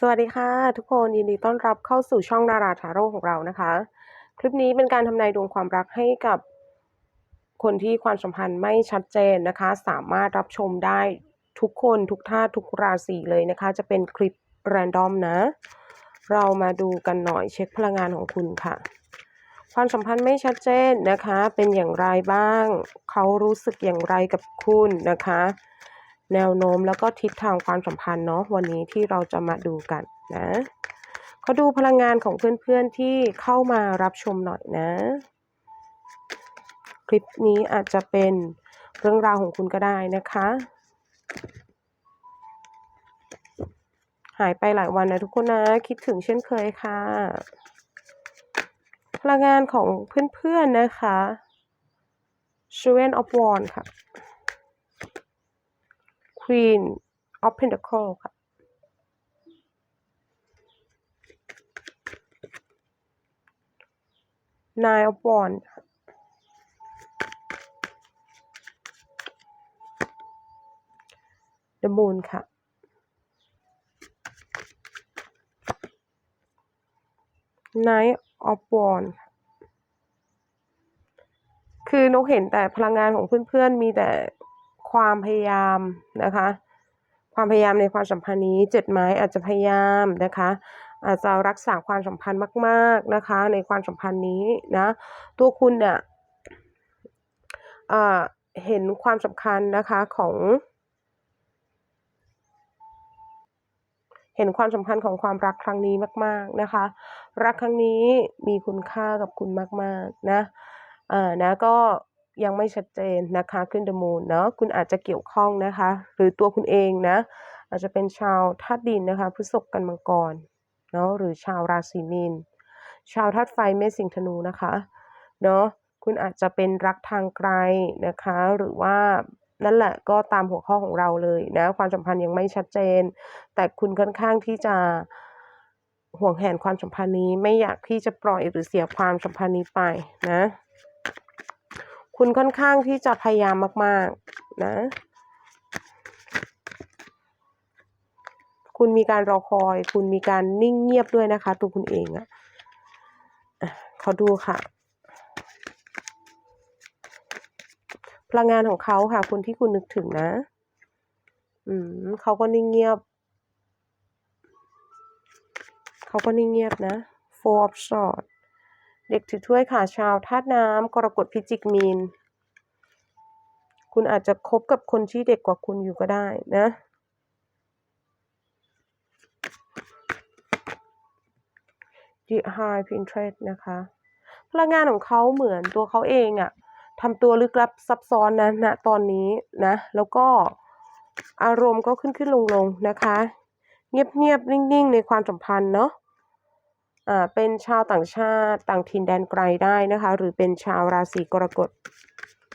สวัสดีค่ะทุกคนยินดีต้อนรับเข้าสู่ช่องดาราทาโร่ของเรานะคะ คลิปนี้เป็นการทำนายดวงความรักให้กับคนที่ความสัมพันธ์ไม่ชัดเจนนะคะ สามารถรับชมได้ทุกคนทุกท่าทุกราศีเลยนะคะ จะเป็นคลิปแรนดอมนะ เรามาดูกันหน่อยเช็คพลังงานของคุณค่ะ ความสัมพันธ์ไม่ชัดเจนนะคะ เป็นอย่างไรบ้าง เขารู้สึกอย่างไรกับคุณนะคะ แนวโน้มแล้วก็ทิศทางความสัมพันธ์เนาะวันนี้ที่เราจะมาดูกันนะขาดูพลังงานของเพื่อนๆที่เข้ามารับชมหน่อยนะ คลิปนี้อาจจะเป็นเรื่องราวของคุณก็ได้นะคะ หายไปหลายวันนะทุกคนนะ คิดถึงเช่นเคยค่ะ พลังงานของเพื่อนๆนะคะ s h e v e n of w a n d ค่ะ Queen of Pentacle ค่ะ Nine of Wands ค่ะ The Moon ค่ะ Nine of Wands ค่ะคือนกเห็นแต่พลังงานของเพื่อนๆ มีแต่ ความพยายามนะคะ ความพยายามในความสัมพันธ์นี้เจ็ดไม้อาจจะพยายามนะคะอาจจะรักษาความสัมพันธ์มาก ๆนะคะ ในความสัมพันธ์นี้นะ ตัวคุณเนี่ยเห็นความสำคัญนะคะของ เห็นความสำคัญของความรักครั้งนี้มาก ๆนะคะ รักครั้งนี้มีคุณค่ากับคุณมาก ๆ นะอ่านะก็ ยังไม่ชัดเจนนะคะขึ้นเดมูนเนาะคุณอาจจะเกี่ยวข้องนะคะ หรือตัวคุณเองนะ อาจจะเป็นชาวธาตุดินนะคะพฤษภกันมังกรเนาะหรือชาวราศีมีน ชาวธาตุไฟเมษสิงธนูนะคะเนาะคุณอาจจะเป็นรักทางไกลนะคะ หรือว่านั่นแหละก็ตามหัวข้อของเราเลยนะ ความสัมพันธ์ยังไม่ชัดเจน แต่คุณค่อนข้างที่จะห่วงแหนความสัมพันธ์นี้ไม่อยากที่จะปล่อยหรือเสียความสัมพันธ์นี้ไปนะ คุณค่อนข้างที่จะพยายามมาก ๆ นะ คุณมีการรอคอย คุณมีการนิ่งเงียบด้วยนะคะ ตัวคุณเองอะะเขาดูค่ะ พลังงานของเขาค่ะ คนที่คุณนึกถึงนะ อืมเขาก็นิ่งเงียบ เขาก็นิ่งเงียบนะ four of swords เด็กถือถ้วยค่ะชาวธาตุน้ำกรกฎพิจิกมีน คุณอาจจะคบกับคนที่เด็กกว่าคุณอยู่ก็ได้นะ The High Pinterest นะคะ พลังงานของเขาเหมือนตัวเขาเองอะทำตัวลึกลับซับซ้อนนะณนะตอนนี้นะ แล้วก็อารมณ์ก็ขึ้นขึ้นลงลงนะคะ เงียบเงียบนิ่ง ๆ ในความสัมพันธ์เนาะ เป็นชาวต่างชาติต่างถิ่นแดนไกลได้นะคะ หรือเป็นชาวราศีกรกฎ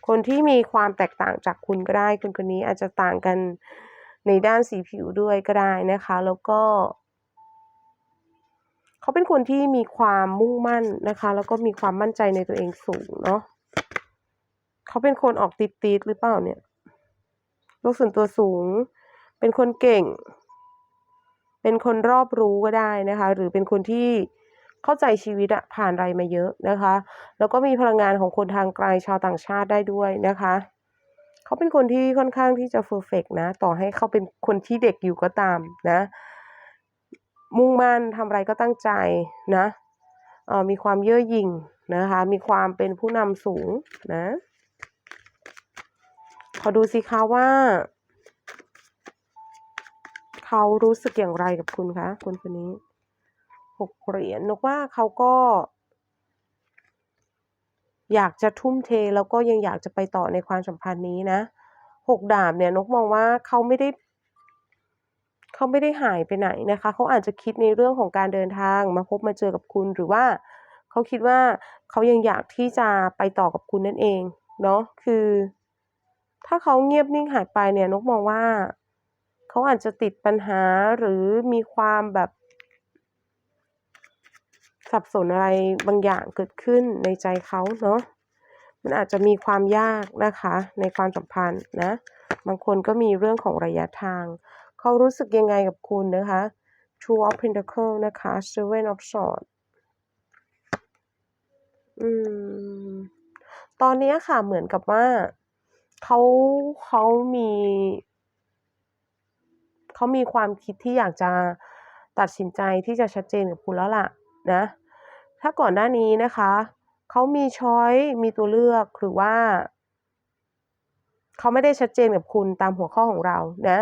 คนที่มีความแตกต่างจากคุณก็ได้คนคนนี้อาจจะต่างกันในด้านสีผิวด้วยก็ได้นะคะ แล้วก็เขาเป็นคนที่มีความมุ่งมั่นนะคะ แล้วก็มีความมั่นใจในตัวเองสูงเนาะเขาเป็นคนออกติดติดหรือเปล่าเนี่ยโลกส่วนตัวสูง เป็นคนเก่ง เป็นคนรอบรู้ก็ได้นะคะ หรือเป็นคนที่ เข้าใจชีวิตอะผ่านอะไรมาเยอะนะคะ แล้วก็มีพลังงานของคนทางไกลชาวต่างชาติได้ด้วยนะคะ เขาเป็นคนที่ค่อนข้างที่จะเฟอร์เฟกนะ ต่อให้เขาเป็นคนที่เด็กอยู่ก็ตามนะ มุ่งมั่นทำอะไรก็ตั้งใจนะออมีความเย่อหยิ่งนะคะ มีความเป็นผู้นำสูงนะขอดูสิคะว่า เขารู้สึกอย่างไรกับคุณคะคนคนนี้ กเหรียญนกว่าเขาก็ อยากจะทุ่มเทแล้วก็ยังอยากจะไปต่อในความสัมพันธ์นี้นะหกดาบเนี่ยนกมองว่าเขาไม่ได้เขาไม่ได้หายไปไหนนะคะ เขาอาจจะคิดในเรื่องของการเดินทางมาพบมาเจอกับคุณหรือว่าเขาคิดว่าเขายังอยากที่จะไปต่อกับคุณนั่นเองเนาะคือ ถ้าเขาเงียบนิ่งหายไปเนี่ยนกมองว่า เขาอาจจะติดปัญหาหรือมีความแบบ สับสนอะไรบางอย่างเกิดขึ้นในใจเขาเนาะมันอาจจะมีความยากนะคะในความสัมพันธ์นะ บางคนก็มีเรื่องของระยะทาง เขารู้สึกยังไงกับคุณนะคะ two of pentacle นะคะ seven of swords อืม ตอนนี้ค่ะเหมือนกับว่าเขาเขามีเขามีความคิดที่อยากจะตัดสินใจที่จะชัดเจนกับคุณแล้วล่ะนะ ถ้าก่อนหน้านี้นะคะเขามีช้อยมีตัวเลือกหรือว่าเขาไม่ได้ชัดเจนกับคุณตามหัวข้อของเรานะ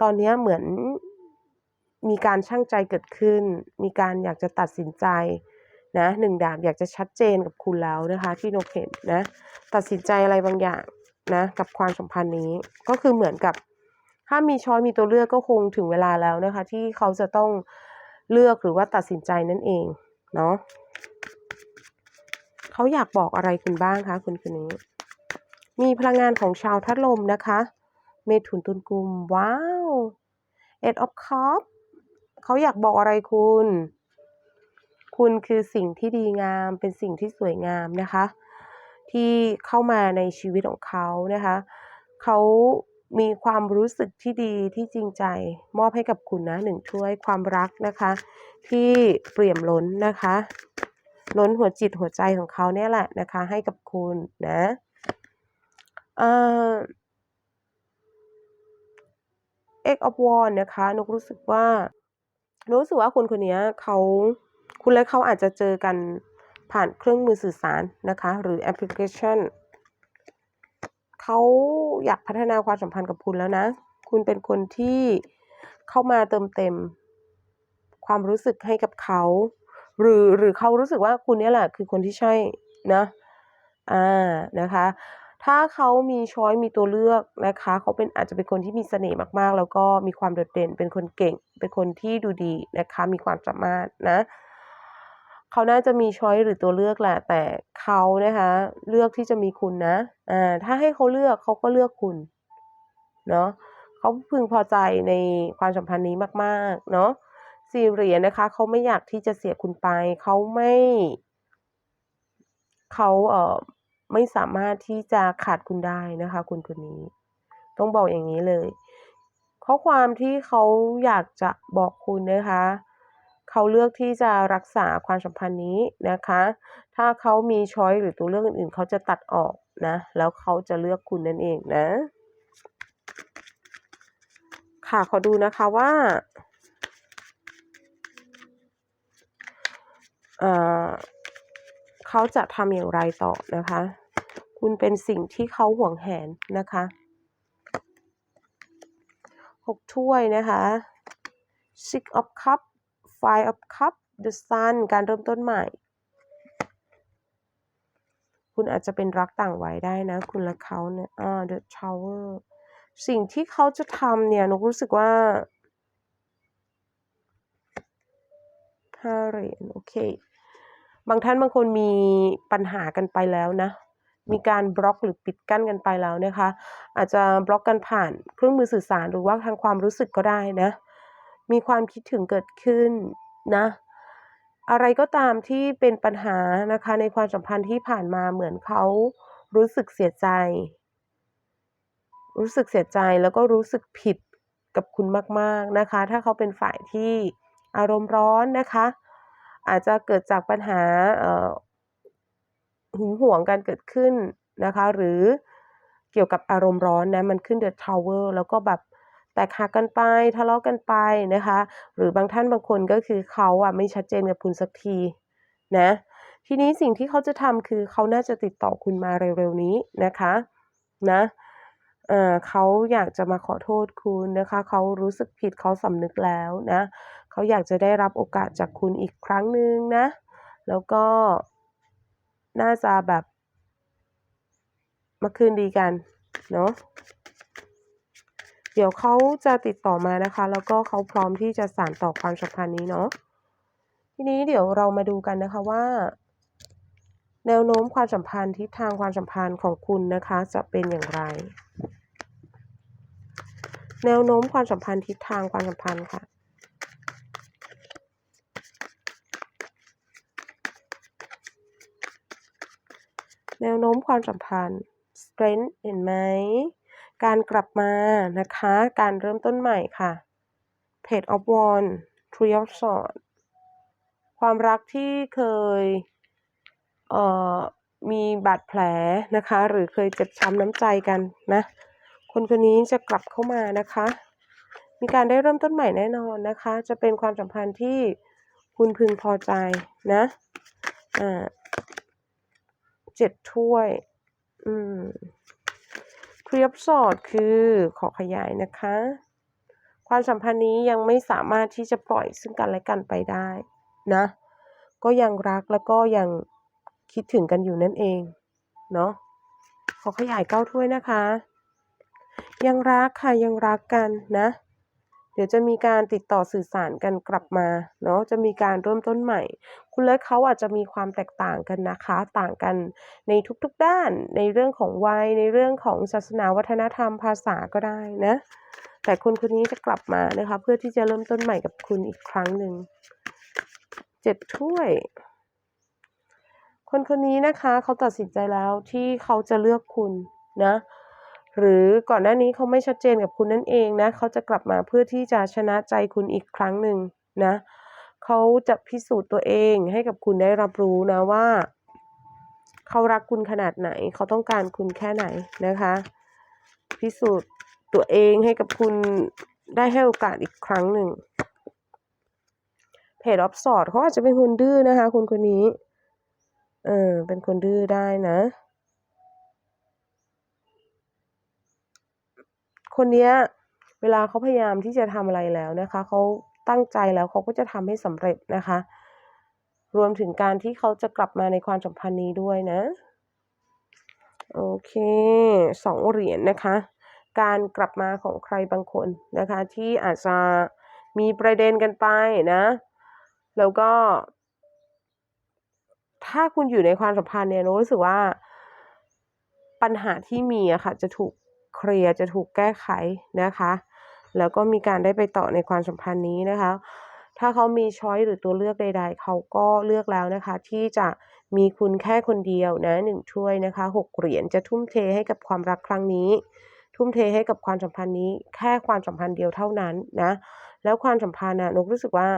ตอนนี้เหมือนมีการชั่งใจเกิดขึ้น มีการอยากจะตัดสินใจนะหนึ่งดาบอยากจะชัดเจนกับคุณแล้วนะคะ ที่นกเห็นนะ ตัดสินใจอะไรบางอย่างนะกับความสัมพันธ์นี้ ก็คือเหมือนกับ ถ้ามีช้อยมีตัวเลือกก็คงถึงเวลาแล้วนะคะ ที่เขาจะต้องเลือกหรือว่าตัดสินใจนั่นเอง เนาะเขาอยากบอกอะไรคุณบ้างคะคุณคนนี้ มีพลังงานของชาวทัดลมนะคะ เมถุนตุลกุม ว้าว Eight of Cups เขาอยากบอกอะไรคุณ คุณคือสิ่งที่ดีงาม เป็นสิ่งที่สวยงามนะคะ ที่เข้ามาในชีวิตของเขานะคะ เขา มีความรู้สึกที่ดีที่จริงใจมอบให้กับคุณนะหนึ่งถ้วยความรักนะคะ ที่เปี่ยมล้นนะคะ ล้นหัวจิตหัวใจของเขาเนี่ยแหละนะคะ ให้กับคุณนะเอ่อ X of Wands นะคะนกรู้สึกว่ารู้สึกว่าคนคนนี้เขาคุณและเขาอาจจะเจอกันผ่านเครื่องมือสื่อสารนะคะ หรือแอปพลิเคชัน เขาอยากพัฒนาความสัมพันธ์กับคุณแล้วนะ คุณเป็นคนที่เข้ามาเติมเต็ม ความรู้สึกให้กับเขา หรือหรือเขารู้สึกว่าคุณเนี่ยแหละ คือคนที่ใช่นะอ่านะคะ ถ้าเขามีช้อยมีตัวเลือกนะคะ เขาเป็นอาจจะเป็นคนที่มีเสน่ห์มากๆ แล้วก็มีความโดดเด่น เป็นคนเก่ง เป็นคนที่ดูดีนะคะ มีความสามารถนะ เขาน่าจะมีช้อยหรือตัวเลือกแหละ แต่เขานะคะ เลือกที่จะมีคุณนะอ่าถ้าให้เขาเลือกเขาก็เลือกคุณเนาะเขาพึงพอใจในความสัมพันธ์นี้มากๆ เนาะสี่เหรียญนะคะเขาไม่อยากที่จะเสียคุณไป เขาไม่เขาเอ่อไม่สามารถที่จะขาดคุณได้นะคะ คุณคนนี้ ต้องบอกอย่างนี้เลย ข้อความที่เขาอยากจะบอกคุณนะคะ เขาเลือกที่จะรักษาความสัมพันธ์นี้นะคะ ถ้าเขามีช้อยหรือตัวเลือกอื่นๆ เขาจะตัดออกนะ แล้วเขาจะเลือกคุณนั่นเองนะ ค่ะ ขอดูนะคะว่าเเขาจะทำอย่างไรต่อนะคะ คุณเป็นสิ่งที่เขาห่วงแหนนะคะหกถ้วยนะคะ six of cup five of cup the sun การเริ่มต้นใหม่ คุณอาจจะเป็นรักต่างวัยได้นะ คุณและเขาเนี่ยอ่า the tower สิ่งที่เขาจะทำเนี่ยนกรู้สึกว่าห้าเหรียญโอเค บางท่านบางคนมีปัญหากันไปแล้วนะ มีการบล็อกหรือปิดกั้นกันไปแล้วนะคะ อาจจะบล็อกกันผ่านเครื่องมือสื่อสารหรือว่าทางความรู้สึกก็ได้นะ มีความคิดถึงเกิดขึ้นนะ อะไรก็ตามที่เป็นปัญหานะคะในความสัมพันธ์ที่ผ่านมาเหมือนเขารู้สึกเสียใจ รู้สึกเสียใจแล้วก็รู้สึกผิดกับคุณมาก ๆนะคะ ถ้าเขาเป็นฝ่ายที่อารมณ์ร้อนนะคะ อาจจะเกิดจากปัญหาหึงหวงกันเกิดขึ้นนะคะ หรือเกี่ยวกับอารมณ์ร้อนนะ มันขึ้น The Tower แล้วก็แบบ แตกหักกันไปทะเลาะกันไปนะคะ หรือบางท่านบางคนก็คือเขาอะไม่ชัดเจนกับคุณสักทีนะทีนี้สิ่งที่เขาจะทำคือเขาน่าจะติดต่อคุณมาเร็วๆนี้นะคะนะเขาอยากจะมาขอโทษคุณนะคะ เขารู้สึกผิดเขาสำนึกแล้วนะ เขาอยากจะได้รับโอกาสจากคุณอีกครั้งหนึ่งนะ แล้วก็น่าจะแบบมาคืนดีกันเนาะ เดี๋ยวเขาจะติดต่อมานะคะ แล้วก็เขาพร้อมที่จะสานต่อความสัมพันธ์นี้เนาะทีนี้เดี๋ยวเรามาดูกันนะคะว่า แนวโน้มความสัมพันธ์ทิศทางความสัมพันธ์ของคุณนะคะ จะเป็นอย่างไร แนวโน้มความสัมพันธ์ทิศทางความสัมพันธ์ค่ะแนวโน้มความสัมพันธ์ strength เห็นไหม การกลับมานะคะ การเริ่มต้นใหม่ค่ะ page of wand Three of Swords ความรักที่เคยเอ่อมีบาดแผลนะคะ หรือเคยเจ็บช้ำน้ำใจกันนะ คนคนนี้จะกลับเข้ามานะคะ มีการได้เริ่มต้นใหม่แน่นอนนะคะ จะเป็นความสัมพันธ์ที่คุณพึงพอใจนะอ่าเจ็ดถ้วย อืม ครียบสอดคือขอขยายนะคะ ความสัมพันธ์นี้ยังไม่สามารถที่จะปล่อยซึ่งกันและกันไปได้นะ ก็ยังรักแล้วก็ยังคิดถึงกันอยู่นั่นเอง เนาะขอขยายเก้าถ้วยนะคะ ยังรักค่ะยังรักกันนะ เดี๋ยวจะมีการติดต่อสื่อสารกันกลับมาเนาะจะมีการเริ่มต้นใหม่ คุณและเขาอาจจะมีความแตกต่างกันนะคะ ต่างกันในทุกๆด้าน ในเรื่องของวัยในเรื่องของศาสนาวัฒนธรรมภาษาก็ได้นะ แต่คนคนนี้จะกลับมานะคะ เพื่อที่จะเริ่มต้นใหม่กับคุณอีกครั้งหนึ่งเจ็ดถ้วย คนคนนี้นะคะ เขาตัดสินใจแล้วที่เขาจะเลือกคุณนะ หรือก่อนหน้านี้เขาไม่ชัดเจนกับคุณนั่นเองนะเขาจะกลับมาเพื่อที่จะชนะใจคุณอีกครั้งหนึ่งนะเขาจะพิสูจน์ตัวเองให้กับคุณได้รับรู้นะว่าเขารักคุณขนาดไหน เขาต้องการคุณแค่ไหนนะคะ พิสูจน์ตัวเองให้กับคุณได้ให้โอกาสอีกครั้งหนึ่งเพจออฟสอดเขาอาจจะเป็นคนดื้อนะคะ คุณคนนี้ เออเป็นคนดื้อได้นะ คนเนี้ยเวลาเขาพยายามที่จะทำอะไรแล้วนะคะเขาตั้งใจแล้วเขาก็จะทำให้สำเร็จนะคะ รวมถึงการที่เขาจะกลับมาในความสัมพันธ์นี้ด้วยนะ โอเคสองเหรียญนะคะ การกลับมาของใครบางคนนะคะ ที่อาจจะมีประเด็นกันไปนะ แล้วก็ ถ้าคุณอยู่ในความสัมพันธ์เนี่ยรู้สึกว่าปัญหาที่มีอะค่ะจะถูก เคลียร์จะถูกแก้ไขนะคะ แล้วก็มีการได้ไปต่อในความสัมพันธ์นี้นะคะ ถ้าเขามีช้อยหรือตัวเลือกใด ๆ เขาก็เลือกแล้วนะคะ ที่จะมีคุณแค่คนเดียวนะหนึ่งถ้วยนะคะหกเหรียญจะทุ่มเทให้กับความรักครั้งนี้ ทุ่มเทให้กับความสัมพันธ์นี้ แค่ความสัมพันธ์เดียวเท่านั้นนะ แล้วความสัมพันธ์นะนกรู้สึกว่า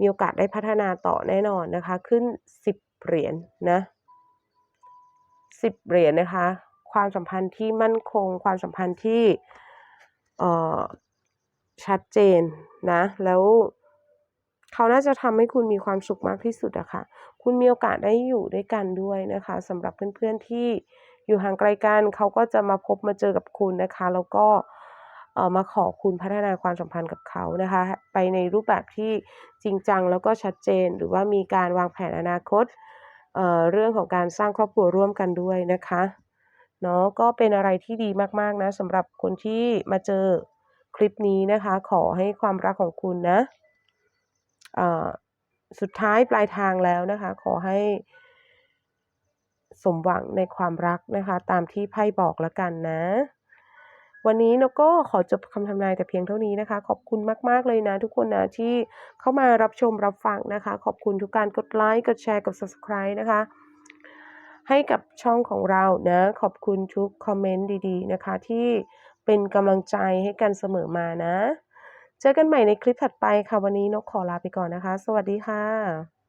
มีโอกาสได้พัฒนาต่อแน่นอนนะคะ ขึ้นสิบเหรียญนะสิบเหรียญนะคะ ความสัมพันธ์ที่มั่นคง ความสัมพันธ์ที่เอ่อชัดเจนนะ แล้วเขาน่าจะทำให้คุณมีความสุขมากที่สุดอะค่ะ คุณมีโอกาสได้อยู่ด้วยกันด้วยนะคะสำหรับเพื่อนๆที่อยู่ห่างไกลกันเขาก็จะมาพบมาเจอกับคุณนะคะ แล้วก็เอ่อมาขอคุณพัฒนาความสัมพันธ์กับเขานะคะ ไปในรูปแบบที่จริงจังแล้วก็ชัดเจน หรือว่ามีการวางแผนอนาคตเอ่อเรื่องของการสร้างครอบครัวร่วมกันด้วยนะคะ เนาะก็เป็นอะไรที่ดีมากๆนะสำหรับคนที่มาเจอคลิปนี้นะคะ ขอให้ความรักของคุณนะสุดท้ายปลายทางแล้วนะคะ ขอให้สมหวังในความรักนะคะ ตามที่ไพ่บอกแล้วกันนะ วันนี้นกก็ขอจบคำทำนายแต่เพียงเท่านี้นะคะ ขอบคุณมาก ๆ เลยนะ ทุกคนนะที่เข้ามารับชมรับฟังนะคะ ขอบคุณทุกการกดไลค์กดแชร์กด subscribe นะคะ ให้กับช่องของเรานะ ขอบคุณทุกคอมเมนต์ดีๆนะคะ ที่เป็นกำลังใจให้กันเสมอมานะ เจอกันใหม่ในคลิปถัดไปค่ะ วันนี้นกขอลาไปก่อนนะคะ สวัสดีค่ะ